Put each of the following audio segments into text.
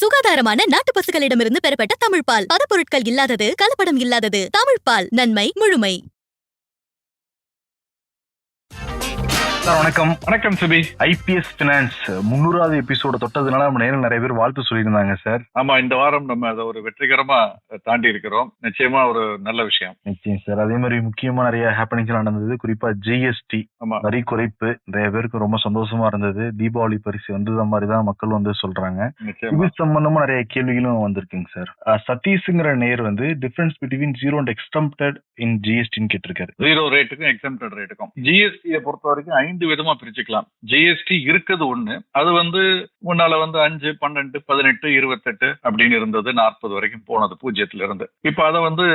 சுகாதாரமான நாட்டு பசுகளிடமிருந்து பெறப்பட்ட தமிழ்பால். பதப்பொருட்கள் இல்லாதது கலப்படம் இல்லாதது. தமிழ்பால் நன்மை முழுமை. சார் வணக்கம். வணக்கம். சுபி. ஐபிஎஸ் பினான்ஸ் முன்னூறாவது எபிசோட தொட்டதுனால நம்ம நேரில் நிறைய பேர் வாழ்த்து சொல்லியிருந்தாங்க சார் ஆமா இந்த வாரம் நம்ம அதை ஒரு வெற்றிகரமா தாண்டி இருக்கிறோம். நிச்சயமா ஒரு நல்ல விஷயம். நிச்சயம் சார் அதே மாதிரி முக்கியமா நிறைய ஹேப்பனிங்ஸ் நடந்தது. குறிப்பா ஜிஎஸ்டி வரி குறைப்பு நிறைய பேருக்கு ரொம்ப சந்தோஷமா இருந்தது. தீபாவளி பரிசு வந்தது மாதிரி தான் மக்கள் வந்து சொல்றாங்க. இது சம்பந்தமா நிறைய கேள்விகளும் வந்திருக்குங்க சார் சதீஷ்ங்கிற நேர் வந்து difference between zero and exempted in ஜிஎஸ்டின்னு கேட்டிருக்காரு. ஜீரோ ரேட்டுக்கும் எக்ஸம்டட் ரேட்டுக்கும் ஜிஎஸ்டியை பொறுத்த வரைக்கும் ஐந்து விதமா பிரிச்சுக்கலாம். ஜிஎஸ்டி இருக்குது ஒண்ணு. அது வந்து முன்னால வந்து அஞ்சு பன்னெண்டு பதினெட்டு இருபத்தெட்டு அப்படின்னு இருந்தது. நாற்பது வரைக்கும் போனது பூஜ்ஜியத்துல இருந்து. இப்ப அதை வந்து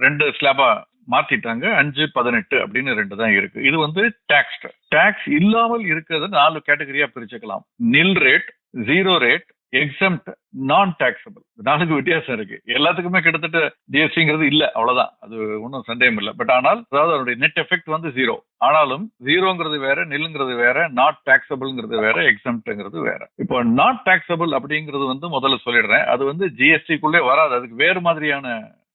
ரெண்டு ஸ்லாபா மாத்திட்டாங்க. அஞ்சு பதினெட்டு அப்படின்னு ரெண்டு தான் இருக்கு. இது வந்து டாக்ஸ் டாக்ஸ் இல்லாமல் இருக்கிறது நாலு கேட்டகரியா பிரிச்சுக்கலாம். Nil rate zero rate exempt non taxable நாளுக்கு வித்தியாசம் இருக்கு. எல்லாத்துக்குமே கிட்டத்தட்ட ஜிஎஸ்டிங்கிறது இல்ல அவ்வளவுதான். அது ஒன்றும் சந்தேகம் இல்லை. பட் ஆனால் அதாவது அதனுடைய நெட் எஃபெக்ட் வந்து ஜீரோ ஆனாலும் ஜீரோங்கிறது வேற நில்லுங்கிறது வேற நாட் டாக்ஸபிள்ங்கிறது வேற எக்ஸம்ட்ங்கிறது வேற. இப்போ நாட் டாக்ஸபிள் அப்படிங்கிறது வந்து முதல்ல சொல்லிடுறேன். அது வந்து ஜிஎஸ்டிக்குள்ளே வராது. அதுக்கு வேறு மாதிரியான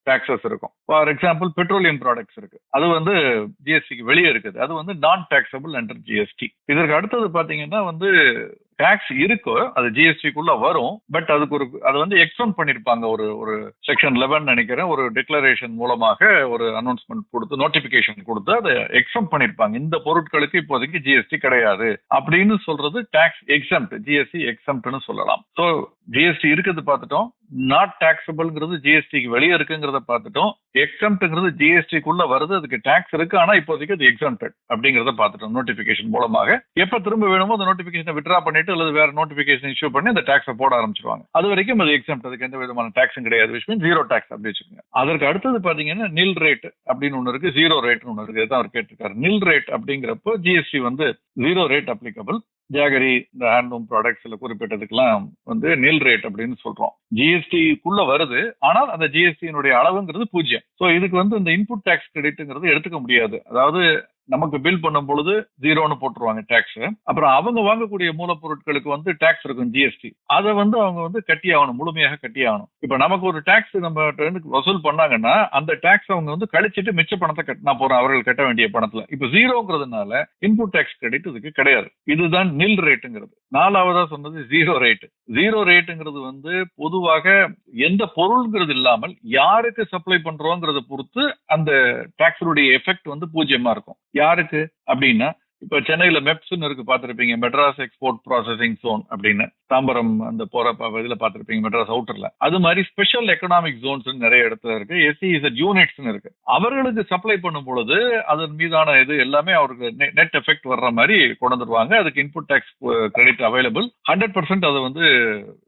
டாக்ஸஸ் இருக்கும். ஃபார் எக்ஸாம்பிள் பெட்ரோலியம் ப்ராடக்ட்ஸ் இருக்கு. அது வந்து ஜிஎஸ்டிக்கு வெளியே இருக்குது. அது வந்து நான் டாக்ஸபிள் அண்டர் ஜிஎஸ்டி இதற்கு அடுத்தது பாத்தீங்கன்னா வந்து டாக்ஸ் இருக்கோ அது ஜிஎஸ்டிக்குள்ள வரும் பட் அதுக்கு ஒரு அது வந்து எக்ஸ்டெண்ட் பண்ணிருப்பாங்க ஒரு ஒரு செக்ஷன் லெவன் நினைக்கிறேன் ஒரு டிக்ளரேஷன் மூலமாக ஒரு அனௌன்ஸ்மெண்ட் கொடுத்து நோட்டிபிகேஷன் கொடுத்து அதை எக்ஸம் பண்ணிருப்பாங்க. இந்த பொருட்களுக்கு இப்போதைக்கு ஜிஎஸ்டி கிடையாது. அப்படின்னு சொல்றது டாக்ஸ் எக்ஸம்ட் ஜிஎஸ்டி எக்ஸம்ட்னு சொல்லலாம். ஸோ ஜிஎஸ்டி இருக்கிறது பார்த்துட்டோம் நாட் டாக்ஸபிள்ங்கிறது ஜிஎஸ்டிக்கு வெளியே இருக்குங்கிறத பார்த்துட்டோம் எக்ஸம்ட்ங்கிறது ஜிஎஸ்டிக்குள்ள வருது அதுக்கு டாக்ஸ் இருக்கு ஆனா இப்போதைக்கு அது எக்ஸம்ட் அப்படிங்கிறத பார்த்துட்டோம் நோட்டிபிகேஷன் மூலமாக. எப்ப திரும்ப வேணுமோ அந்த நோட்டிபிகேஷனை விட்ரா பண்ணிட்டு அல்லது வேற நோட்டிபிகேஷன் இஷ்யூ பண்ணி அந்த டாக்ஸை போட ஆரம்பிச்சிருவாங்க. அது வரைக்கும் அது எக்ஸாம் அதுக்கு எந்த விதமான டாக்ஸும் கிடையாது. விஷ் மீன் ஜீரோ டாக்ஸ் அப்படி வச்சுக்கோங்க. அதற்கு அடுத்தது பாத்தீங்கன்னா நில் ரேட் அப்படின்னு ஒன்று இருக்கு ஜீரோ ரேட்னு ஒன்று இருக்கு. அவர் கேட்டிருக்காரு. நில் ரேட் அப்படிங்கிறப்போ ஜிஎஸ்டி வந்து ஜீரோ ரேட் அப்ளிகபிள் ஜாகரி இந்த ஹேண்ட்லூம் ப்ராடக்ட்ஸ்ல குறிப்பிட்டதுக்கெல்லாம் வந்து நில் ரேட் அப்படின்னு சொல்றோம். ஜிஎஸ்டிக்குள்ள வருது. ஆனால் அந்த ஜிஎஸ்டியினுடைய அளவுங்கிறது பூஜ்ஜியம். ஸோ இதுக்கு வந்து இந்த இன்புட் டேக்ஸ் கிரெடிட்ங்கிறது எடுத்துக்க முடியாது. அதாவது நமக்கு பில் பண்ணும் பொழுது ஜீரோன்னு போட்டுருவாங்க டேக்ஸ் அப்புறம் அவங்க வாங்கக்கூடிய மூலப்பொருட்களுக்கு வந்து டேக்ஸ் இருக்கும் ஜிஎஸ்டி அதை வந்து அவங்க வந்து கட்டி ஆகணும் முழுமையாக கட்டி ஆகணும் இப்ப நமக்கு ஒரு டேக்ஸ் நம்ம வசூல் பண்ணாங்கன்னா அந்த டேக்ஸ் அவங்க வந்து கழிச்சிட்டு மிச்ச பணத்தை கட்டினா போறோம் அவர்கள் கட்ட வேண்டிய பணத்துல. இப்ப ஜீரோங்கிறதுனால இன்புட் டேக்ஸ் கிரெடிட் இதுக்கு கிடையாது. இதுதான் நில் ரேட்டுங்கிறது நாலாவதா சொன்னது ஜீரோ ரேட் ஜீரோ ரேட்டுங்கிறது வந்து பொதுவாக எந்த பொருள்ங்கிறது இல்லாமல் யாருக்கு சப்ளை பண்றோங்கிறத பொறுத்து அந்த டாக்ஸருடைய எஃபெக்ட் வந்து பூஜ்ஜியமா இருக்கும். யாருக்கு அப்படின்னா இப்ப சென்னையில மெப்ஸ்னு இருக்கு பார்த்துருப்பீங்க. மெட்ராஸ் எக்ஸ்போர்ட் ப்ராசஸிங் ஜோன் அப்படின்னு. தாம்பரம் அந்த போற இதில் பார்த்துருப்பீங்க மெட்ராஸ் அவுட்டர்ல அது மாதிரி ஸ்பெஷல் எக்கனாமிக் ஜோன்ஸ் நிறைய இடத்துல இருக்கு. எஸ்சி இசட் யூனிட்ஸ் இருக்கு. அவர்களுக்கு சப்ளை பண்ணும் பொழுது அதன் மீதான இது எல்லாமே அவருக்கு நெட் எஃபெக்ட் வர்ற மாதிரி கொண்டு வந்துருவாங்க. அதுக்கு input tax credit available hundred percent அது வந்து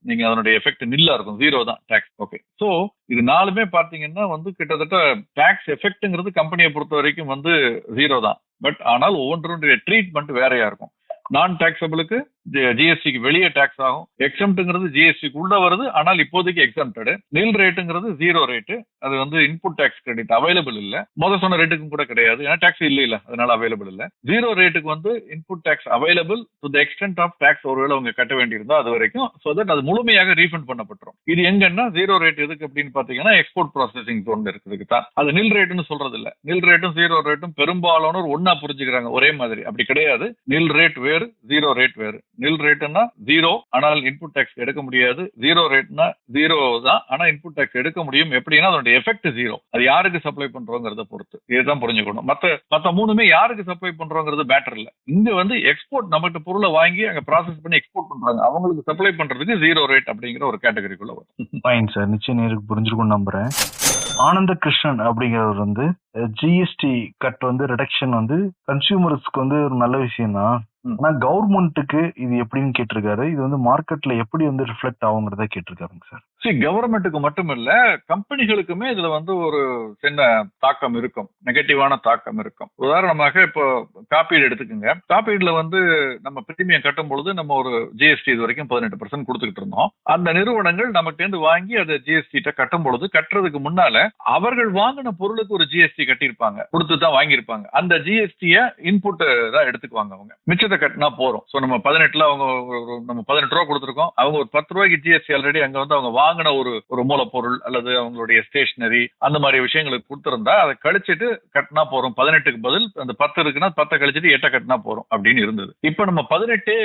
நீங்க அதனுடைய எஃபெக்ட் நில்லா இருக்கும். ஜீரோ தான் டேக்ஸ் ஓகே சோ இது நாலுமே பாத்தீங்கன்னா வந்து கிட்டத்தட்ட டேக்ஸ் எஃபெக்ட்ங்கிறது கம்பெனியை பொறுத்த வரைக்கும் வந்து ஜீரோ தான். பட் ஆனால் ஒவ்வொன்றுடைய ட்ரீட்மெண்ட் வேறையா இருக்கும். நான் டாக்ஸபிளுக்கு ஜிஎஸ்டிக்கு வெளியே டாக்ஸ் ஆகும். எக்ஸம்ட்ங்கிறது ஜிஎஸ்டிக்கு உள்ள வருது. ஆனால் இப்போதைக்கு எக்ஸம்டடு நில் ரேட்டுங்கிறது ஜீரோ ரேட்டு அது வந்து இன்புட் டேக்ஸ் கிரெடிட் அவைலபிள் இல்ல. மொதல் சொன்ன ரேட்டுக்கும் கூட கிடையாது. ஏன்னா டாக்ஸ் இல்லை இல்ல அதனால அவைலபிள் இல்ல. ஜீரோ ரேட்டுக்கு வந்து input tax available to the extent of tax ஒருவேளை அவங்க கட்ட வேண்டியிருந்தா அது வரைக்கும். ஸோ தட் அது முழுமையாக ரீஃபண்ட் பண்ணப்பட்டுரும். இது எங்கன்னா ஜீரோ ரேட் எதுக்கு அப்படின்னு பாத்தீங்கன்னா எக்ஸ்போர்ட் ப்ராசஸிங் ஜோன் இருக்குதுக்கு தான். அது நில் ரேட்டுன்னு சொல்றது இல்ல. நில் ரேட்டும் ஜீரோ ரேட்டும் பெரும்பாலானோர் ஒன்னா புரிஞ்சுக்கிறாங்க. ஒரே மாதிரி. அப்படி கிடையாது. நில் ரேட் வேறு ஜீரோ ரேட் வேறு. நில் ரேட்டுன்னா ஜீரோ ஆனால் இன்புட் டேக்ஸ் எடுக்க முடியாது. ஜீரோ ரேட்னா ஜீரோ தான். ஆனா இன்புட் டேக்ஸ் எடுக்க முடியும். எப்படின்னா அதனுடைய எஃபெக்ட் ஜீரோ அது யாருக்கு சப்ளை பண்றோங்கிறத பொறுத்து. இதுதான் புரிஞ்சுக்கணும். மத்த மத்த மூணுமே யாருக்கு சப்ளை பண்றோங்கிறது மேட்டர் இல்ல. இங்க வந்து எக்ஸ்போர்ட் நம்மகிட்ட பொருளை வாங்கி அங்க ப்ராசஸ் பண்ணி எக்ஸ்போர்ட் பண்றாங்க. அவங்களுக்கு சப்ளை பண்றதுக்கு ஜீரோ ரேட் அப்படிங்கிற ஒரு கேட்டகரிக்குள்ள வரும். ஃபைன் சார் நிச்சயம் நேருக்கு புரிஞ்சிருக்கும் நம்புறேன். ஆனந்த கிருஷ்ணன் அப்படிங்கிறவர் வந்து ஜிஎஸ்டி கட் வந்து ரிடக்ஷன் வந்து கன்சியூமர்ஸ்க்கு வந்து ஒரு நல்ல விஷயம் தான் ம். ஆனா கவர்மெண்ட்டுக்கு இது எப்படின்னு கேட்டிருக்காரு இது வந்து மார்க்கெட்ல எப்படி வந்து ரிஃப்ளெக்ட் ஆகுங்கிறத கேட்டிருக்காருங்க சார் சி கவர்மெண்ட்டுக்கு மட்டும் இல்ல கம்பெனிகளுக்குமே இதுல வந்து ஒரு சின்ன தாக்கம் இருக்கும். நெகட்டிவான தாக்கம் இருக்கும். உதாரணமாக இப்போ காப்பீடு எடுத்துக்கோங்க. காப்பீடுல வந்து நம்ம பிரீமியம் கட்டும் பொழுது நம்ம ஒரு ஜிஎஸ்டி இது வரைக்கும் பதினெட்டு பர்சன்ட் கொடுத்துக்கிட்டு இருந்தோம். அந்த நிறுவனங்கள் நமக்கு இருந்து வாங்கி அதை ஜிஎஸ்டி கட்டும் பொழுது கட்டுறதுக்கு முன்னால அவர்கள் வாங்கின பொருளுக்கு ஒரு ஜிஎஸ்டி கட்டியிருப்பாங்க. கொடுத்து தான் வாங்கியிருப்பாங்க. அந்த ஜிஎஸ்டிய இன்புட் தான் எடுத்துக்குவாங்க அவங்க. மிச்சத்தை கட்டினா போறோம் ஸோ நம்ம பதினெட்டுல அவங்க ஒரு- நம்ம பதினெட்டு ரூபா கொடுத்துருக்கோம். அவங்க ஒரு பத்து ரூபாய்க்கு ஜிஎஸ்டி ஆல்ரெடி அங்க வந்து அவங்க வாங்கின ஒரு ஒரு மூலப்பொருள் அல்லது அவங்களுடைய ஸ்டேஷனரி அந்த மாதிரி விஷயங்களுக்கு கொடுத்துருந்தா அதை கழிச்சிட்டு கட்டினா போறோம். பதினெட்டுக்கு பதில் அந்த பத்து இருக்குன்னா பத்தை கழிச்சிட்டு எட்டை கட்டினா போறோம் அப்படின்னு இருந்தது. இப்ப நம்ம பதினெட்டு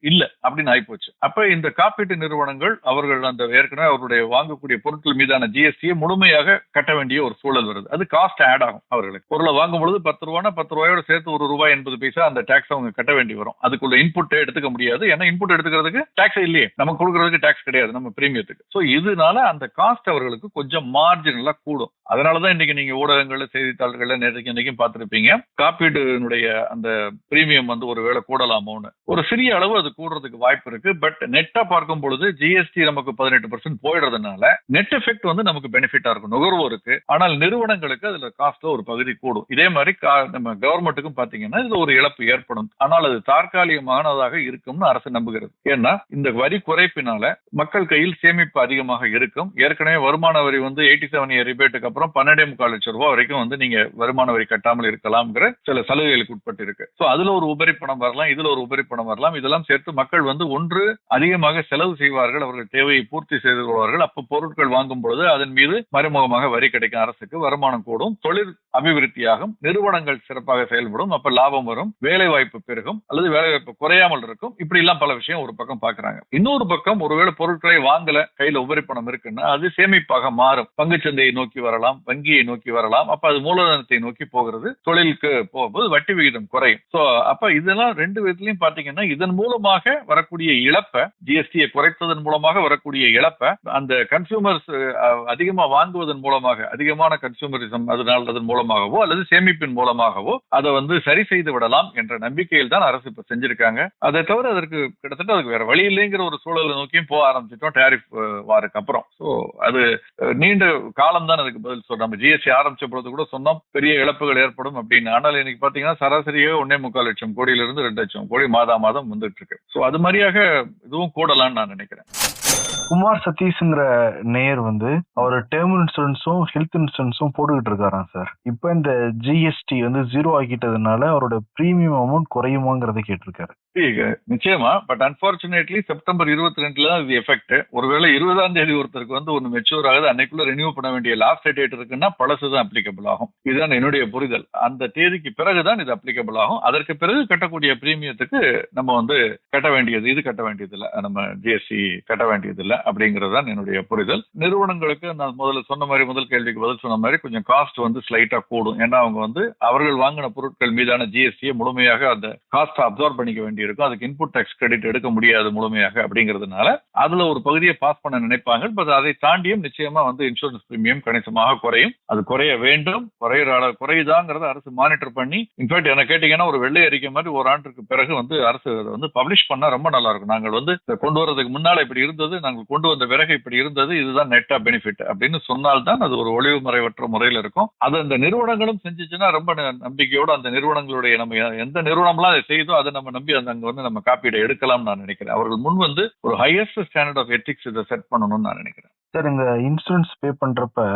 இல்ல அப்படின்னு ஆயிப்போச்சு. அப்ப இந்த காப்பீட்டு நிறுவனங்கள் அவர்கள் அந்த ஏற்கனவே அவருடைய வாங்கக்கூடிய பொருட்கள் மீதான ஜிஎஸ்டியை முழுமையாக கட்ட வேண்டிய ஒரு சூழல் வருது. அது காஸ்ட் ஆட் ஆகும் அவர்களுக்கு. பொருளை வாங்கும் பொழுது பத்து ரூபானா பத்து ரூபாயோட சேர்த்து ஒரு ரூபாய் எண்பது பைசா அந்த டாக்ஸ் அவங்க கட்ட வேண்டி வரும். அதுக்குள்ள இன்புட் எடுத்துக்க முடியாது. ஏன்னா இன்புட் எடுத்துக்கிறதுக்கு டாக்ஸ் இல்லையே. நம்ம கொடுக்கறதுக்கு டாக்ஸ் கிடையாது. நம்ம பிரீமியத்துக்கு ஸோ இதனால அந்த காஸ்ட் அவர்களுக்கு கொஞ்சம் மார்ஜினலா கூடும். அதனாலதான் இன்னைக்கு நீங்க ஊடகங்கள்ல செய்தித்தாள்கள்ல நேற்றுக்கு இன்னைக்கும் பார்த்திருப்பீங்க. காப்பீடுனுடைய அந்த பிரீமியம் வந்து ஒரு வேளை கூடலாமோன்னு. ஒரு சிறிய அளவு அது கூடுறதுக்கு வாய்ப்பு இருக்கு. பட் நெட்டா பார்க்கும் பொழுது ஜிஎஸ்டி நமக்கு பதினெட்டு பர்சன்ட் போயிடுறதுனால நெட் எஃபெக்ட் வந்து நமக்கு பெனிஃபிட்டா இருக்கும். நுகர்வோருக்கு ஆனால் நிறுவனங்களுக்கு அதுல காஸ்ட்ல ஒரு பகுதி கூடும். இதே மாதிரி கா- நம்ம கவர்மெண்ட்டுக்கும் பாத்தீங்கன்னா இதுல ஒரு இழப்பு ஏற்படும். ஆனால் அது தற்காலிகமானதாக இருக்கும்னு அரசு நம்புகிறது. ஏன்னா இந்த வரி குறைப்பினால மக்கள் கையில் சேமிப்பு அதிகமாக இருக்கும். ஏற்கனவே வருமான வரி வந்து எயிட்டி செவன் இயர் ரிபேட்டுக்கு அப்புறம் பன்னெண்டே முக்கால் லட்சம் ரூபாய் வரைக்கும் வந்து நீங்க வருமான வரி கட்டாமல் இருக்கலாம்ங்கிற சில சலுகைகளுக்கு உட்பட்டு இருக்கு ஸோ அதுல ஒரு உபரி பணம் வரலாம் இதுல ஒரு உபரி பணம் வரலாம். இதெல்லாம் சேர்த்து மக்கள் வந்து ஒன்று அதிகமாக செலவு செய்வார்கள் அவர்கள் தேவையை பூர்த்தி செய்து கொள்வார்கள். அப்ப பொருட்கள் வாங்கும் பொழுது அதன் மீது மறைமுகமாக வரி கிடைக்கும். அரசுக்கு வருமானம் கூடும் தொழில் அபிவிருத்தியாகும் நிறுவனங்கள் சிறப்பாக செயல்படும் அப்ப லாபம் வரும் வேலை வாய்ப்பு பெருகும் அல்லது வேலை வாய்ப்பு குறையாமல் இருக்கும். இப்படி எல்லாம் பல விஷயம் ஒரு பக்கம் பாக்குறாங்க இன்னொரு பக்கம் ஒருவேளை பொருட்களை வாங்கல கையில உபரி பணம் இருக்குன்னா அது சேமிப்பாக மாறும். பங்குச்சந்தையை நோக்கி வரலாம் வங்கியை நோக்கி வரலாம். அப்ப அது மூலதனத்தை நோக்கி போகிறது தொழிலுக்கு போகும்போது வட்டி விகிதம் குறையும். சோ அப்ப இதெல்லாம் ரெண்டு விதத்திலையும் பாத்தீங்கன்னா இதன் மூலமாக வரக்கூடிய இழப்பை ஜிஎஸ்டியை குறைத்ததன் மூலமாக வரக்கூடிய இழப்பை அந்த கன்சூமர்ஸ் அதிகமா வாங்குவதன் மூலமாக அதிகமான கன்சூமரிசம் அதனால் அதன் மூலமாகவோ அல்லது சேமிப்பின் மூலமாகவோ அதை வந்து சரி செய்து விடலாம் என்ற நம்பிக்கையில் தான் அரசு இப்ப செஞ்சிருக்காங்க. அதை தவிர அதற்கு கிட்டத்தட்ட அதுக்கு வேற வழி இல்லைங்கிற ஒரு சூழலை நோக்கியும் போக ஆரம்பிச்சிட்டோம். டேரிஃப் வார் அப்புறம் ஸோ அது நீண்ட காலம் தான் அதுக்கு பதில் சொல்றோம் நம்ம ஜிஎஸ்டி ஆரம்பிச்ச பொழுது கூட சொன்னோம் பெரிய இழப்புகள் ஏற்படும் அப்படின்னு. ஆனால் இன்னைக்கு பாத்தீங்கன்னா சராசரியாக ஒன்னே முக்கால் லட்சம் கோடியிலிருந்து ரெண்டு லட்சம் கோடி மாதா மாதம் வந்துட்டு இருக்கு ஸோ அது மாதிரியாக இதுவும் கூடலாம்னு நான் நினைக்கிறேன். குமார் சதீஷ்ங்கிற நேயர் வந்து அவர் டேர்ம் இன்சூரன்ஸும் ஹெல்த் இன்சூரன்ஸும் போட்டுக்கிட்டு இருக்காராம் சார். இப்போ இந்த ஜிஎஸ்டி வந்து ஜீரோ ஆக்கிட்டதுனால அவரோட ப்ரீமியம் அமௌண்ட் குறையுமாங்கிறத கேட்டிருக்காரு. நிச்சயமா பட் அன்பார்ச்சுனேட்லி செப்டம்பர் இருபத்தி ரெண்டுல தான் இது எஃபெக்ட் ஒருவேளை இருபதாம் தேதி ஒருத்தருக்கு வந்து ஒன்னு மெச்சூர் ஆகுது அன்னைக்குள்ள ரெனியூ பண்ண வேண்டிய லாஸ்ட் டேட் இருக்குன்னா பழசு தான் அப்ளிகபிள் ஆகும். இதுதான் என்னுடைய புரிதல். அந்த தேதிக்கு பிறகுதான் இது அப்ளிகபிள் ஆகும். அதற்கு பிறகு கட்டக்கூடிய பிரீமியத்துக்கு நம்ம வந்து கட்ட வேண்டியது இது கட்ட வேண்டியது இல்லை நம்ம ஜிஎஸ்டி கட்ட வேண்டியது இல்லை அப்படிங்கிறது தான் என்னுடைய புரிதல். நிறுவனங்களுக்கு நான் முதல்ல சொன்ன மாதிரி முதல் கேள்விக்கு பதில் சொன்ன மாதிரி கொஞ்சம் காஸ்ட் வந்து ஸ்லைட்டா கூடும். ஏன்னா அவங்க வந்து அவர்கள் வாங்கின பொருட்கள் மீதான ஜிஎஸ்டியை முழுமையாக அந்த காஸ்ட் அப்சார்ப் பண்ணிக்க இருக்கும் அதுக்கு இன்புட் டேக்ஸ் கிரெடிட் எடுக்க முடியாது முழுமையாக அப்படிங்கிறதுனால அதுல ஒரு பகுதியை பாஸ் பண்ண நினைப்பாங்க பட் அதை தாண்டியும் நிச்சயமா வந்து இன்சூரன்ஸ் பிரீமியம் கணிசமாக குறையும். அது குறைய வேண்டும். குறையிற அளவு குறையுதாங்கிறத அரசு மானிட்டர் பண்ணி இன்ஃபேக்ட் என்ன கேட்டீங்கன்னா ஒரு வெள்ளை அறிக்கை மாதிரி ஒரு ஆண்டுக்கு பிறகு வந்து அரசு அதை வந்து பப்ளிஷ் பண்ணா ரொம்ப நல்லா இருக்கும். நாங்கள் வந்து கொண்டு வரதுக்கு முன்னால இப்படி இருந்தது நாங்கள் கொண்டு வந்த பிறகு இப்படி இருந்தது இதுதான் நெட்டா பெனிஃபிட் அப்படின்னு சொன்னால்தான் அது ஒரு ஒளிவு மறைவற்ற முறையில் இருக்கும். அது அந்த நிறுவனங்களும் செஞ்சிச்சுன்னா ரொம்ப ந- அந்த நிறுவனங்களுடைய நம்ம எந்த நிறுவனம்லாம் அதை செய்தோ அதை நம்ம நம்பி அந்த அங்க வந்து நம்ம காப்பீடை எடுக்கலாம் நான் நினைக்கிறேன். அவர்கள் முன் வந்து ஒரு ஹையஸ்ட் ஸ்டாண்டர்ட் ஆஃப் எத்திக்ஸ் இதை செட் பண்ணணும்னு நான் நினைக்கிறேன். சார் இந்த இன்சூரன்ஸ் பே பண்றப்ப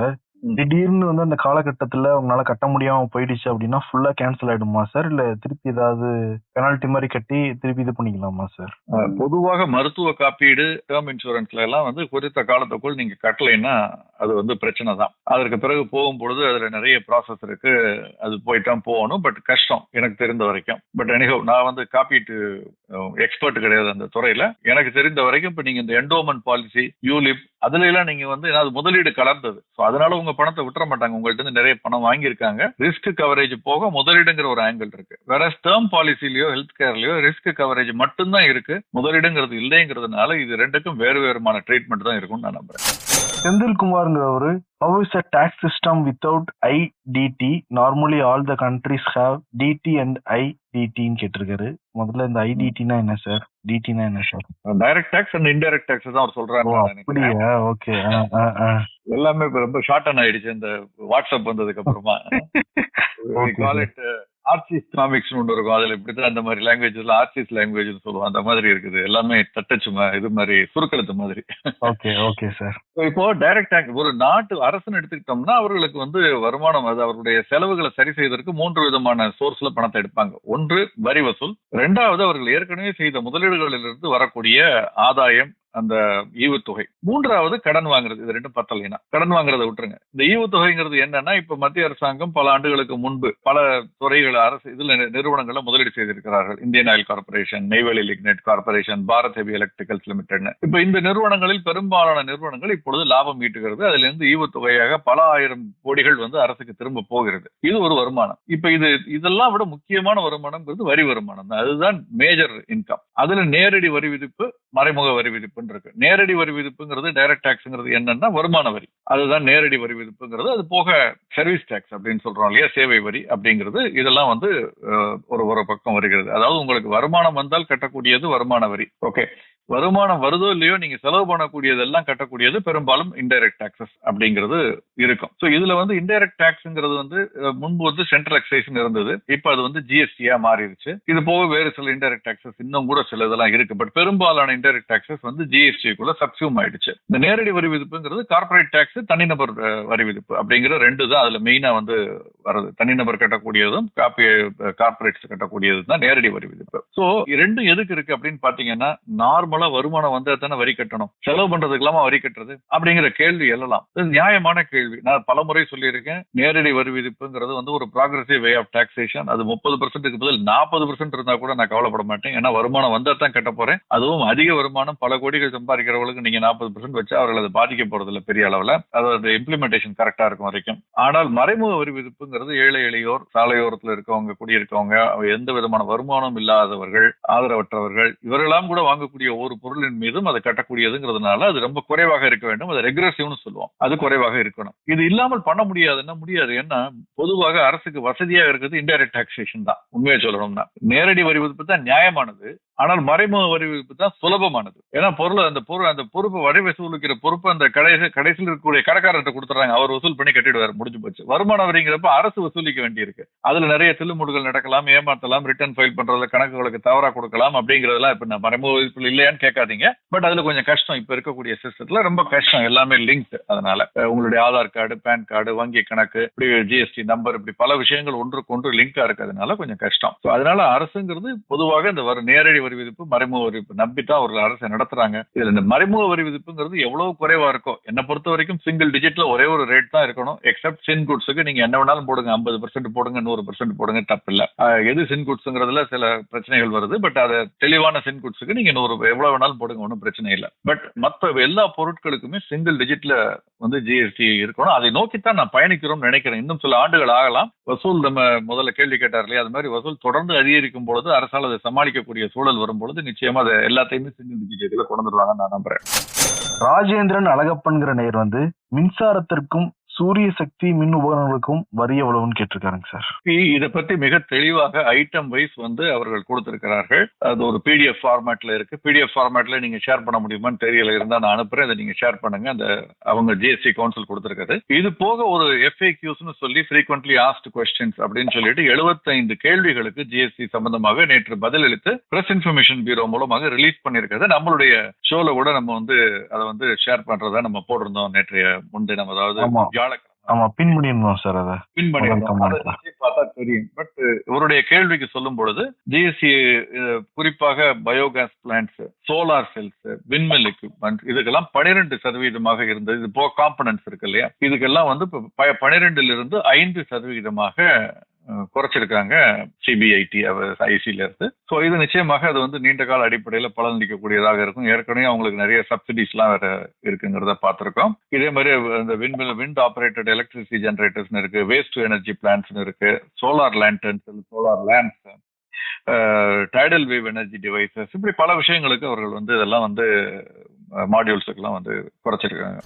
திடீர்னு வந்து அந்த காலகட்டத்துல அவங்களால கட்ட முடியாம போயிடுச்சு அப்படின்னா ஃபுல்லா கேன்சல் ஆயிடுமா சார் இல்ல திருப்பி ஏதாவது பெனால்ட்டி மாதிரி கட்டி திருப்பி இது பண்ணிக்கலாமா சார் பொதுவாக மருத்துவ காப்பீடு டேர்ம் இன்சூரன்ஸ்ல எல்லாம் வந்து குறித்த காலத்துக்குள் நீங்க கட்டலைன்னா அது வந்து பிரச்சனை தான். அதற்கு பிறகு போகும்பொழுது அதுல நிறைய ப்ராசஸ் இருக்கு. அது போயிட்டான் போகணும் பட் கஷ்டம் எனக்கு தெரிந்த வரைக்கும். பட் எனிஹோ நான் வந்து காப்பீட்டு எக்ஸ்பர்ட் கிடையாது அந்த துறையில. எனக்கு தெரிந்த வரைக்கும் இப்ப நீங்க இந்த என்டோமன் பாலிசி யூலிப் அதுல எல்லாம் நீங்க வந்து ஏன்னா அது முதலீடு கலந்தது. ஸோ அதனால உங்க பணத்தை விட்டுற மாட்டாங்க. உங்கள்ட்ட இருந்து நிறைய பணம் வாங்கியிருக்காங்க. ரிஸ்க் கவரேஜ் போக முதலீடுங்கிற ஒரு ஆங்கிள் இருக்கு. வேற டேர்ம் பாலிசிலயோ ஹெல்த் கேர்லயோ ரிஸ்க் கவரேஜ் மட்டும்தான் இருக்கு. முதலீடுங்கிறது இல்லைங்கிறதுனால இது ரெண்டுக்கும் வேறு வேறுமான ட்ரீட்மெண்ட் தான் இருக்கும்னு நான் நம்புறேன். செந்தில்குமார்ங்கிறவரு how is a tax system without IDT normally all the countries have DT and ஐடிடின்னு கேட்டிருக்காரு. முதல்ல இந்த ஐடிடினா என்ன சார் டிடினா என்ன sir direct tax and indirect tax தான் அவர் சொல்றாரு. அப்படியா? ஓகே எல்லாமே இப்ப ரொம்ப ஷார்ட் அன் ஆயிடுச்சு. இந்த வாட்ஸ்அப் வந்ததுக்கு அப்புறமா. கால். இட் ஆர்சிஸ் காமிக்ஸ் ஒன்று இருக்கும். அதுல இப்படிதான் அந்த மாதிரி லாங்குவேஜ்ல ஆர்சிஸ் லாங்குவேஜ் சொல்லுவோம் அந்த மாதிரி இருக்குது. எல்லாமே தட்டச்சு இது மாதிரி சுருக்கெழுத்து மாதிரி. ஓகே ஓகே சார் இப்போ டைரக்ட் ஒரு நாட்டு அரசன் எடுத்துக்கிட்டோம்னா அவர்களுக்கு வந்து வருமானம் அது அவருடைய செலவுகளை சரி செய்வதற்கு மூன்று விதமான சோர்ஸ்ல பணத்தை எடுப்பாங்க. ஒன்று வரி வசூல். ரெண்டாவது அவர்கள் ஏற்கனவே செய்த முதலீடுகளிலிருந்து வரக்கூடிய ஆதாயம் அந்த ஈவுத்தொகை. மூன்றாவது கடன் வாங்குறது இது ரெண்டும் பத்தலைனா. கடன் வாங்குறதை விட்டுருங்க. இந்த ஈவுத்தொகைங்கிறது என்னன்னா இப்ப மத்திய அரசாங்கம் பல ஆண்டுகளுக்கு முன்பு பல துறைகள் அரசு இதுல நிறுவனங்களை முதலீடு செய்திருக்கிறார்கள். Indian oil corporation Neyveli lignite corporation Bharat heavy electricals limited இப்ப இந்த நிறுவனங்களில் பெரும்பாலான நிறுவனங்கள் இப்பொழுது லாபம் ஈட்டுகிறது. அதுல இருந்து ஈவுத்தொகையாக பல ஆயிரம் கோடிகள் வந்து அரசுக்கு திரும்ப போகிறது. இது ஒரு வருமானம். இப்ப இது இதெல்லாம் விட முக்கியமான வருமானம்ங்கிறது வரி வருமானம் அதுதான் மேஜர் இன்கம் அதுல நேரடி வரி விதிப்பு மறைமுக வரி விதிப்பு. விதிப்புன்னு இருக்கு. நேரடி வரி விதிப்புங்கிறது டைரக்ட் டாக்ஸ்ங்கிறது என்னன்னா வருமான வரி. அதுதான் நேரடி வரி விதிப்புங்கிறது. அது போக சர்வீஸ் டாக்ஸ் அப்படின்னு சொல்றோம் இல்லையா? சேவை வரி அப்படிங்கிறது. இதெல்லாம் வந்து ஒரு ஒரு பக்கம் வருகிறது. அதாவது உங்களுக்கு வருமானம் வந்தால் கட்டக்கூடியது வருமான வரி. ஓகே வருமானம் வருதோ இல்லையோ நீங்க செலவு பண்ணக்கூடியதெல்லாம் கட்டக்கூடியது பெரும்பாலும் இன்டைரக்ட் டாக்ஸஸ் அப்படிங்கிறது இருக்கும். ஸோ இதுல வந்து இன்டைரக்ட் டாக்ஸ்ங்கிறது வந்து முன்பு வந்து சென்ட்ரல் எக்ஸைஸ் இருந்தது. இப்போ அது வந்து ஜிஎஸ்டியா மாறிடுச்சு. இது போக வேறு சில இன்டைரக்ட் டாக்ஸஸ் இன்னும் கூட சில இதெல்லாம் இருக்கு. பட் பெரும்பாலான இன்டைரக்ட் டாக்ஸஸ் வந்து ஜிஎஸ்டிக்குள்ள சப்சியூம் ஆயிடுச்சு. இந்த நேரடி வரி விதிப்புங்கிறது கார்ப்பரேட் டாக்ஸ் தனிநபர் வரி விதிப்பு அப்படிங்கிற ரெண்டு தான் அதுல மெயினா வந்து வர்றது தனிநபர் கட்டக்கூடியதும் காப்பி கார்பரேட்ஸ் கட்டக்கூடியதும் தான் நேரடி வரி விதிப்பு. ஸோ ரெண்டும் எதுக்கு இருக்கு அப்படின்னு பாத்தீங்கன்னா நார்மலா வருமானம் வந்தா தானே வரி கட்டணும். செலவு பண்றதுக்கு இல்லாம வரி கட்டுறது? அப்படிங்கிற கேள்வி எழலாம். இது நியாயமான கேள்வி. நான் பலமுறை சொல்லியிருக்கேன் நேரடி வரி விதிப்புங்கிறது வந்து ஒரு ப்ராக்ரஸிவ் வே ஆஃப் டாக்ஸேஷன் அது முப்பது பர்சன்ட்டுக்கு பதில் நாற்பது பர்சன்ட் இருந்தா கூட நான் கவலைப்பட மாட்டேன். ஏன்னா வருமானம் வந்தா தான் கட்ட போறேன். அதுவும் அதிக வருமானம் பல கோடிகள் சம்பாதிக்கிறவங்களுக்கு நீங்க நாற்பது பர்சன்ட் வச்சா அவர்கள் அது பாதிக்க போறது இல்லை பெரிய அளவுல. அதாவது இம்ப்ளிமெண்டேஷன் கரெக்டா இருக்கும் வரைக்கும். ஆனால் மறைமுக வரி விதிப்புங்கிறது ஏழை எளியோர் சாலையோரத்துல இருக்கவங்க குடியிருக்கவங்க எந்த விதமான வருமானம் இல்லாதவர்கள் ஆதரவற்றவர்கள் இவரெல்லாம் கூட வாங்கக்கூடிய ஒரு பொருளின் மீதும் அதை கட்டக்கூடியதுங்கிறதுனால அது ரொம்ப குறைவாக இருக்க வேண்டும். அது ரெக்ரெசிவ்னு சொல்லுவோம். அது குறைவாக இருக்கணும். இது இல்லாமல் பண்ண முடியாதுன்னா முடியாது. ஏன்னா பொதுவாக அரசுக்கு வசதியாக இருக்கிறது இன்டைரக்ட் டாக்ஸேஷன் தான். உண்மையை சொல்லணும்னா. நேரடி வரி விதிப்பு தான் நியாயமானது. ஆனால் மறைமுக வரி விதிப்பு தான் சுலபமானது. ஏன்னா பொருள் அந்த பொருள் அந்த பொறுப்பு வரி வசூலிக்கிற பொறுப்பு அந்த கடைசி கடைசியில் இருக்கக்கூடிய கடைக்காரர்கிட்ட கொடுத்துறாங்க அவர் வசூல் பண்ணி கட்டிடுவார் முடிஞ்சு போச்சு. வருமான வரிங்கிறப்ப அரசு வசூலிக்க வேண்டியிருக்கு. அதுல நிறைய தில்லுமுடுகள் நடக்கலாம் ஏமாத்தலாம் ரிட்டர்ன் ஃபைல் பண்றதுல கணக்குகளுக்கு தவறா கொடுக்கலாம் அப்படிங்கறதெல்லாம் இப்ப நான் மறைமுக வரிப்பு இல்லையான்னு கேட்காதீங்க. பட் அதுல கொஞ்சம் கஷ்டம் இப்ப இருக்கக்கூடிய சிஸ்டத்துல ரொம்ப கஷ்டம். எல்லாமே லிங்க் அதனால. உங்களுடைய ஆதார் கார்டு பேன் கார்டு வங்கி கணக்கு இப்படி ஜிஎஸ்டி நம்பர் இப்படி பல விஷயங்கள் ஒன்றுக்கு ஒன்று லிங்கா இருக்கிறதுனால கொஞ்சம் கஷ்டம். அதனால அரசுங்கிறது பொதுவாக இந்த நேரடி வரி விதிப்பு மறைமுக வரி விதிப்பு. நம்பிட்டு அவர்கள் அரசை நடத்துறாங்க. இதுல இந்த மறைமுக வரி விதிப்புங்கிறது எவ்வளவு குறைவா இருக்கும் என்ன பொறுத்த வரைக்கும் சிங்கிள் டிஜிட்ல ஒரே ஒரு ரேட் தான் இருக்கணும். எக்ஸப்ட் சின் குட்ஸுக்கு நீங்க என்ன வேணாலும் போடுங்க. ஐம்பது பர்சன்ட் போடுங்க நூறு பர்சன்ட் போடுங்க தப்பு இல்ல. எது சின் குட்ஸுங்கிறதுல சில பிரச்சனைகள் வருது. பட் அது தெளிவான சின் குட்ஸுக்கு நீங்க நூறு எவ்வளவு வேணாலும் போடுங்க ஒன்றும் பிரச்சனை இல்லை. பட் மற்ற எல்லா பொருட்களுக்குமே சிங்கிள் டிஜிட்ல வந்து ஜிஎஸ்டி இருக்கணும். அதை நோக்கித்தான் நான் பயணிக்கிறோம் நினைக்கிறேன். இன்னும் சில ஆண்டுகள் ஆகலாம். வசூல் நம்ம முதல்ல கேள்வி கேட்டார் இல்லையா? அது மாதிரி வசூல் தொடர்ந்து அதிகரிக்கும் பொழுது அரசால் அதை சமாளிக்கக்கூடிய சூழல் வரும் பொழுது நிச்சயமா அதை எல்லாத்தையுமே சிங்கிள் கொண்டு வந்துருவாங்கன்னு நான் நம்புறேன். ராஜேந்திரன் அழகப்பன்கிற நேர் வந்து மின்சாரத்திற்கும் சூரிய சக்தி மின் உபகரணங்களுக்கும் வரி எவ்வளவுன்னு கேட்டிருக்காருங்க சார். இதை பத்தி மிக தெளிவாக ஐட்டம் வைஸ் வந்து அவர்கள் கொடுத்திருக்கிறார்கள். அது ஒரு பிடிஎஃப் ஃபார்மேட்ல இருக்கு. பிடிஎஃப் ஃபார்மேட்ல நீங்க ஷேர் பண்ண முடியுமான்னு தெரியல. இருந்தா நான் அனுப்புறேன். அதை நீங்க ஷேர் பண்ணுங்க. அந்த அவங்க ஜிஎஸ்டி கவுன்சில் கொடுத்திருக்காரு இது போக ஒரு எஃப்ஏக்யூஸ்னு சொல்லி ஃப்ரீக்வெண்ட்லி ஆஸ்ட் கொஸ்டின்ஸ் அப்படின்னு சொல்லிட்டு 75 கேள்விகளுக்கு ஜிஎஸ்டி சம்பந்தமாக நேற்று பதிலளித்து பிரஸ் இன்ஃபர்மேஷன் பியூரோ மூலமாக ரிலீஸ் பண்ணியிருக்கிறது. நம்மளுடைய ஷோல கூட நம்ம வந்து அதை வந்து ஷேர் பண்றதா நம்ம போட்டிருந்தோம் நேற்றைய முன்தினம். அதாவது ஆமா. பின் பண்ணியிருந்தோம் சார் அதை பின். நிச்சயம் பார்த்தா தெரியும் பட் இவருடைய கேள்விக்கு சொல்லும் பொழுது ஜிஎஸ்டி குறிப்பாக biogas plants solar cells windmill equipment இதுக்கெல்லாம் பனிரெண்டு சதவீதமாக இருந்தது இது போக காம்பனன்ட்ஸ் இருக்கு இல்லையா இதுக்கெல்லாம் வந்து பனிரெண்டுல இருந்து ஐந்து சதவீதமாக குறைச்சிருக்காங்க. சிபிஐடி ஐசில இருந்து. ஸோ இது நிச்சயமாக அது வந்து நீண்ட கால அடிப்படையில் பலனளிக்கக்கூடியதாக இருக்கும். ஏற்கனவே அவங்களுக்கு நிறைய சப்சிடிஸ்லாம் வேற இருக்குங்கிறத பார்த்துருக்கோம். இதே மாதிரி இந்த windmill wind operated electricity generators இருக்கு வேஸ்ட் எனர்ஜி பிளான்ட்ஸ் இருக்கு solar lanterns solar lands tidal wave energy devices இப்படி பல விஷயங்களுக்கு அவர்கள் வந்து இதெல்லாம் வந்து மாடியூல்ஸுக்கெல்லாம் வந்து குறைச்சிருக்காங்க.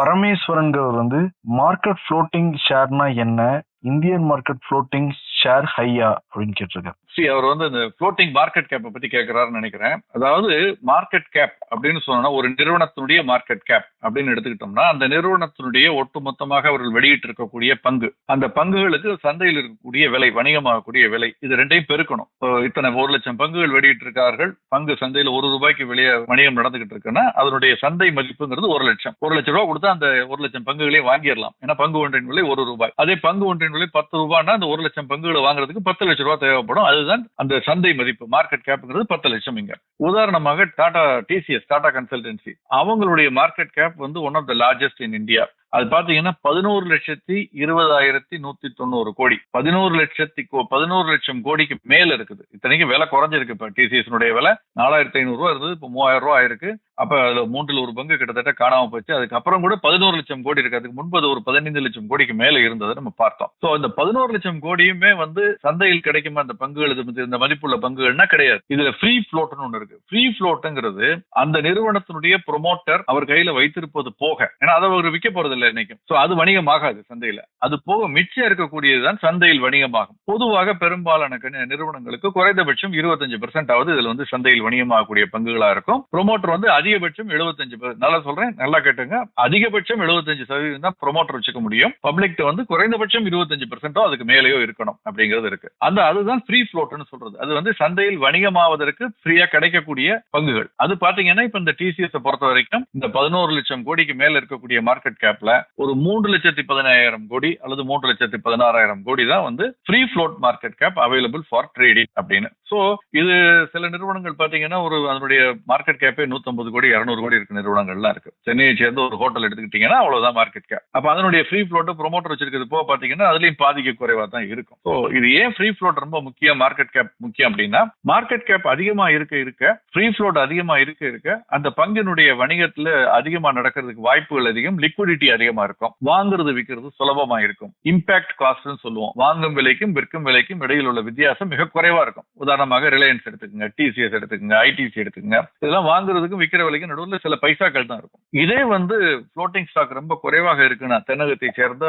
பரமேஸ்வரன்கிறவர் வந்து மார்க்கெட் ஃப்ளோட்டிங் ஷேர்னா என்ன? இந்தியன் மார்க்கெட் ஃப்ளோட்டிங் ஷேர் ஹையா அப்படின்னு கேட்டிருக்காரு. See அவர் வந்து இந்த ஃப்ளோட்டிங் மார்க்கெட் கேப்பை பத்தி கேட்கிறாருன்னு நினைக்கிறேன். அதாவது மார்க்கெட் கேப் அப்படின்னு சொன்னா ஒரு நிறுவனத்தினுடைய மார்க்கெட் கேப் அப்படின்னு எடுத்துக்கிட்டோம்னா அந்த நிறுவனத்தினுடைய ஒட்டுமொத்தமாக அவர்கள் வெளியிட்டு இருக்கக்கூடிய பங்கு. அந்த பங்குகளுக்கு சந்தையில் இருக்கக்கூடிய விலை வணிகமாகக்கூடிய விலை இது ரெண்டையும் பெருக்கணும். இத்தனை ஒரு லட்சம் பங்குகள் வெளியிட்டு இருக்கார்கள் பங்கு சந்தையில் ஒரு ரூபாய்க்கு வெளியே வணிகம் நடந்துகிட்டு இருக்குன்னா அதனுடைய சந்தை மதிப்புங்கிறது ஒரு லட்சம். ஒரு லட்சம் ரூபாய் கொடுத்தா அந்த ஒரு லட்சம் பங்குகளையும் வாங்கிடலாம். ஏன்னா பங்கு ஒன்றின் விலை ஒரு ரூபாய். அதே பங்கு ஒன்றின் விலை பத்து ரூபாய்னா அந்த ஒரு லட்சம் பங்குகளை வாங்குறதுக்கு பத்து லட்சம் ரூபாய் தேவைப்படும். அதுதான் அந்த சந்தை மதிப்பு மார்க்கெட் கேப்ங்கிறது பத்து லட்சம் இங்க. உதாரணமாக டாடா டிசிஎஸ் டாடா கன்சல்டன்சி அவங்களுடைய மார்க்கெட் கேப் வந்து one of the largest in India அது பாத்தீங்கன்னா பதினோரு லட்சத்தி இருபதாயிரத்தி நூத்தி தொண்ணூறு கோடி. பதினோரு லட்சத்தி கோ- பதினோரு லட்சம் கோடிக்கு மேல இருக்குது. இத்தனைக்கு விலை குறைஞ்சிருக்கு இப்ப டிசிஎஸ் விலை. நாலாயிரத்தி ஐநூறு ரூபா இருந்தது இப்போ மூவாயிரம் ரூபா ஆயிருக்கு. அப்ப அதுல மூன்றில் ஒரு பங்கு கிட்டத்தட்ட காணாம போச்சு. அதுக்கப்புறம் கூட பதினோரு லட்சம் கோடி இருக்கு. அதுக்கு முன்பு ஒரு பதினைந்து லட்சம் கோடிக்கு மேல இருந்ததை நம்ம பார்த்தோம். சோ இந்த பதினோரு லட்சம் கோடியுமே வந்து சந்தையில் கிடைக்குமா? அந்த பங்குகள் இந்த மதிப்புள்ள பங்குகள்னா கிடையாது. இதுல ஃப்ரீ ஃப்ளோட்னு ஒண்ணு இருக்கு. ஃப்ரீ ஃப்ளோட்டுங்கிறது அந்த நிறுவனத்தினுடைய ப்ரொமோட்டர் அவர் கையில வைத்திருப்பது போக. ஏன்னா அதை அவர் விற்க போறது இல்லை இன்னைக்கு சோ அது வணிகமாகாது சந்தையில. அது போக மிச்சம் இருக்கக்கூடியதுதான் சந்தையில் வணிகமாகும். பொதுவாக பெரும்பாலான நிறுவனங்களுக்கு குறைந்தபட்சம் இருபத்தஞ்சு பெர்சென்ட் ஆவது இதுல வந்து சந்தையில் வணிகமாகக்கூடிய பங்குகளா இருக்கும். ப்ரொமோட்டர் வந்து அதிகபட்சம் எழுபத்தஞ்சு நல்லா சொல்றேன் நல்லா கேட்டுங்க. அதிகபட்சம் எழுபத்தஞ்சு சதவீதம் தான் ப்ரொமோட்டர் வச்சுக்க முடியும். பப்ளிக் வந்து குறைந்தபட்சம் இருபத்தஞ்சு பெர்சென்டோ அதுக்கு மேலேயோ இருக்கணும் அப்படிங்கிறது இருக்கு. அந்த அதுதான் ஃப்ரீ ஃப்ளோட்னு சொல்றது. அது வந்து சந்தையில் வணிகமாவதற்கு ஃப்ரீயா கிடைக்கக்கூடிய பங்குகள். அது பாத்தீங்கன்னா இப்ப இந்த டிசிஎஸ் பொறுத்த வரைக்கும் இந்த பதினோரு லட்சம் கோடிக்கு மேல இருக்கக்கூடிய மார்க்கெட் கேப்ல ஒரு மூன்று லட்சத்தி பதினாயிரம் கோடி அல்லது மூன்று லட்சத்தி பதினாறாயிரம் கோடி தான் வந்து free float market cap available for trading அப்படின்னு. சோ இது சில நிறுவனங்கள் பாத்தீங்கன்னா ஒரு அதனுடைய மார்க்கெட் கேப்பே 150 கோடி இருநூறு கோடி இருக்க நிறுவனங்கள்லாம் இருக்கு. சென்னையை சேர்ந்த ஒரு ஹோட்டல் எடுத்துக்கிட்டீங்கன்னா அவ்வளவுதான் மார்க்கெட் கேப் அப்ப அதனுடைய ஃப்ரீ ஃப்ளோட் ப்ரொமோட்டர் வச்சிருக்கிறது. போக பாத்தீங்கன்னா அதுலயும் பாதிக்கு குறைவா தான் இருக்கும். சோ இது ஏன் ஃப்ரீ ஃப்ளோட் ரொம்ப முக்கியம் மார்க்கெட் கேப் முக்கியம் அப்படின்னா மார்க்கெட் கேப் அதிகமா இருக்க இருக்க ஃப்ரீ ஃப்ளோட் அதிகமா இருக்க இருக்க அந்த பங்கினுடைய வணிகத்துல அதிகமா நடக்கிறதுக்கு வாய்ப்புகள் அதிகம் லிக்விடிட்டி அதிகமா இருக்கும். வாங்குறது விற்கிறது சுலபமா இருக்கும். இம்பாக்ட் காஸ்ட்னு சொல்லுவோம். வாங்கும் விலைக்கும் விற்கும் விலைக்கும் இடையில் உள்ள வித்தியாசம் மிக குறைவா இருக்கும். உதாரணம் உதாரணமாக ரிலையன்ஸ் எடுத்துக்கங்க டிசிஎஸ் எடுத்துக்கங்க ஐடிசி எடுத்துக்கங்க. இதெல்லாம் வாங்குறதுக்கும் விற்கிற விலைக்கும் நடுவில் சில பைசாக்கள் தான் இருக்கும். இதே வந்து ஃப்ளோட்டிங் ஸ்டாக் ரொம்ப குறைவாக இருக்குன்னா தென்னகத்தை சேர்ந்த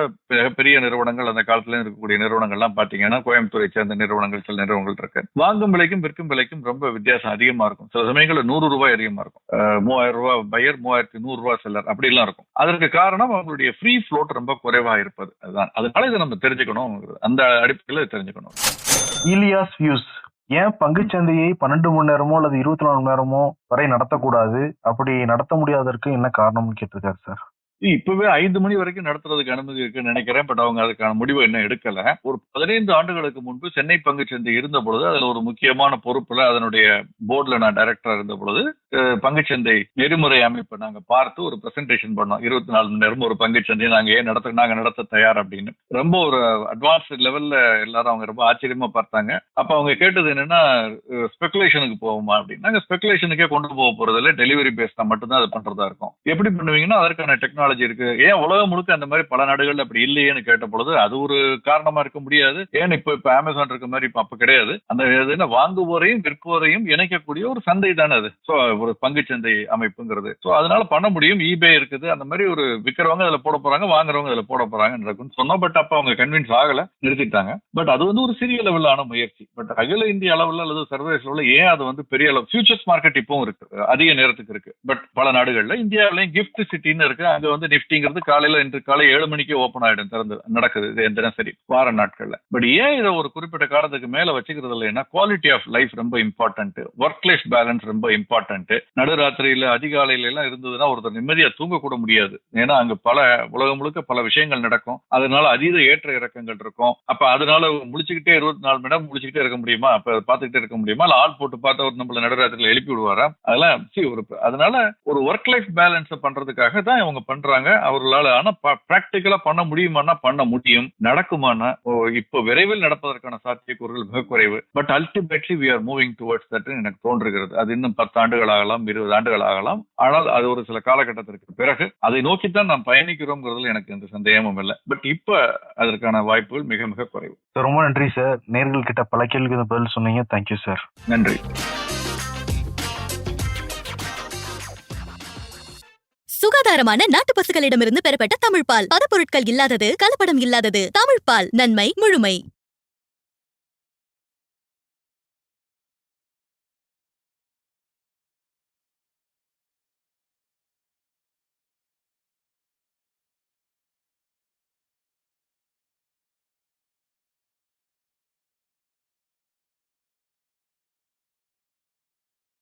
பெரிய நிறுவனங்கள் அந்த காலத்துல இருக்கக்கூடிய நிறுவனங்கள்லாம் பாத்தீங்கன்னா கோயம்புத்தூரை சேர்ந்த நிறுவனங்கள் சில நிறுவனங்கள் இருக்கு. வாங்கும் விலைக்கும் விற்கும் விலைக்கும் ரொம்ப வித்தியாசம் அதிகமா இருக்கும். சில சமயங்களில் நூறு ரூபாய் அதிகமா இருக்கும். மூவாயிரம் ரூபாய் பையர் மூவாயிரத்தி நூறு ரூபாய் செல்லர் அப்படி எல்லாம் இருக்கும். அதற்கு காரணம் அவங்களுடைய ஃப்ரீ ஃப்ளோட் ரொம்ப குறைவா இருப்பது. அதுதான். அதனால இதை நம்ம தெரிஞ்சுக்கணும் அந்த அடிப்படையில் தெரிஞ்சுக்கணும். இலியாஸ் வியூஸ் ஏன் பங்குச்சந்தையை பன்னெண்டு மணி நேரமோ அல்லது இருபத்தி நாலு மணி நேரமோ வரை நடத்தக்கூடாது? அப்படி நடத்த முடியாததற்கு என்ன காரணம்னு கேட்டிருக்காரு சார் இப்பவே ஐந்து மணி வரைக்கும் நடத்துறதுக்கு அனுமதி இருக்குன்னு நினைக்கிறேன். பட் அவங்க அதுக்கான முடிவு என்ன எடுக்கல. ஒரு பதினைந்து ஆண்டுகளுக்கு முன்பு சென்னை பங்குச்சந்தை இருந்த பொழுது அதுல ஒரு முக்கியமான பொறுப்புல அதனுடைய போர்டுல நான் டைரக்டரா இருந்த பொழுது பங்குச்சந்தை நெறிமுறை அமைப்பை நாங்க பார்த்து ஒரு பிரசன்டேஷன் பண்ணோம். இருபத்தி நாலு மணி நேரம் ஒரு பங்குச்சந்தையை நாங்க ஏன் நடத்த நாங்க நடத்த தயார் அப்படின்னு. ரொம்ப ஒரு அட்வான்ஸ்டு லெவல்ல எல்லாரும் அவங்க ரொம்ப ஆச்சரியமா பார்த்தாங்க. அப்ப அவங்க கேட்டது என்னன்னா ஸ்பெகுலேஷனுக்கு போவோமா அப்படின்னு. நாங்க ஸ்பெகுலேஷனுக்கே கொண்டு போக போறது டெலிவரி பேஸ்டா மட்டும்தான் அது பண்றதா இருக்கும். எப்படி பண்ணுவீங்கன்னா அதற்கான டெக்னாலஜி இருக்கு. ஏன் உலகம் முழுக்க அந்த மாதிரி பல நாடுகள் அப்படி இல்லையேன்னு கேட்ட பொழுது அது ஒரு காரணமா இருக்க முடியாது. ஏன் இப்ப இப்ப அமேசான் இருக்க மாதிரி இப்ப அப்ப கிடையாது. அந்த இது என்ன வாங்குவோரையும் விற்போரையும் இணைக்கக்கூடிய ஒரு சந்தை தானே அது. சோ ஒரு பங்குச்சந்தை அமைப்புங்கிறது. சோ அதனால பண்ண முடியும். ஈபே இருக்குது. அந்த மாதிரி ஒரு விற்கிறவங்க அதுல போட போறாங்க வாங்குறவங்க அதுல போட போறாங்க சொன்னோம். பட் அப்ப அவங்க கன்வின்ஸ் ஆகல நிறுத்திட்டாங்க. பட் அது வந்து ஒரு சிறிய லெவலான முயற்சி. பட் அகில இந்திய அளவுல அல்லது சர்வதேச அளவுல ஏன் அது வந்து பெரிய அளவு ஃபியூச்சர்ஸ் மார்க்கெட் இப்பவும் இருக்கு. அதிக நேரத்துக்கு இருக்கு. பட் பல நாடுகள்ல இந்தியாவிலையும் கிஃப்ட் சிட்டின்னு இருக்கு. அங்க வந்து நிப்டிங்கிறது காலையில இன்று காலை ஏழு மணிக்கே ஓப்பன் ஆயிடும் திறந்து நடக்குது இது தினசரி வார நாட்கள்ல. பட் ஏன் இதை ஒரு குறிப்பிட்ட காலத்துக்கு மேல வச்சுக்கிறது இல்லைன்னா குவாலிட்டி ஆஃப் லைஃப் ரொம்ப இம்பார்ட்டன்ட் ஒர்க் லைஃப் பேலன்ஸ் ரொம்ப இம்பார்ட்டன்ட் நடுராத்திரியில அதிகாலையில எல்லாம் இருந்ததுன்னா ஒருத்தர் நிம்மதியா தூங்க கூட முடியாது. ஏன்னா அங்க பல உலகம் முழுக்க பல விஷயங்கள் நடக்கும். அதனால அதீத ஏற்ற இறக்கங்கள் இருக்கும். அப்ப அதனால முடிச்சுக்கிட்டே இருபத்தி நாலு மணி நேரம் முடிச்சுக்கிட்டே இருக்க முடியுமா? அப்ப பார்த்துக்கிட்டே இருக்க முடியுமா? இல்ல ஆள் போட்டு பார்த்தா ஒரு நம்மள நடுராத்திரியில எழுப்பி விடுவாரா? அதெல்லாம் சி ஒரு அதனால ஒரு ஒர்க் லைஃப் பேலன்ஸ் பண்றதுக்காக தான் இவங்க பண்றாங்க. அவர்களால ஆனா பிராக்டிக்கலா பண்ண முடியுமானா பண்ண முடியும். நடக்குமானா இப்போ விரைவில் நடப்பதற்கான சாத்தியக்கூறுகள் மிக குறைவு. But ultimately we are moving towards that எனக்கு தோன்றுகிறது. அது இன்னும் பத்து ஆண்டுகள் ஆகலாம் இருபது ஆண்டுகள் ஆகலாம் ஆனால் அது ஒரு சில காலகட்டத்திற்கு பிறகு அதை நோக்கித்தான் நாம் பயணிக்கிறோம்ங்கிறதுல எனக்கு எந்த சந்தேகமும் இல்லை. பட் இப்ப அதற்கான வாய்ப்புகள் மிக மிக குறைவு. ரொம்ப நன்றி சார் நேர்கள் கிட்ட பல கேள்விக்கு பதில் சொன்னீங்க. தேங்க்யூ சார் நன்றி. சுகாதாரமான நாட்டு பசுகளிடமிருந்து பெறப்பட்ட தமிழ்பால். பதப்பொருட்கள் இல்லாதது கலப்படம் இல்லாதது தமிழ்பால். நன்மை முழுமை.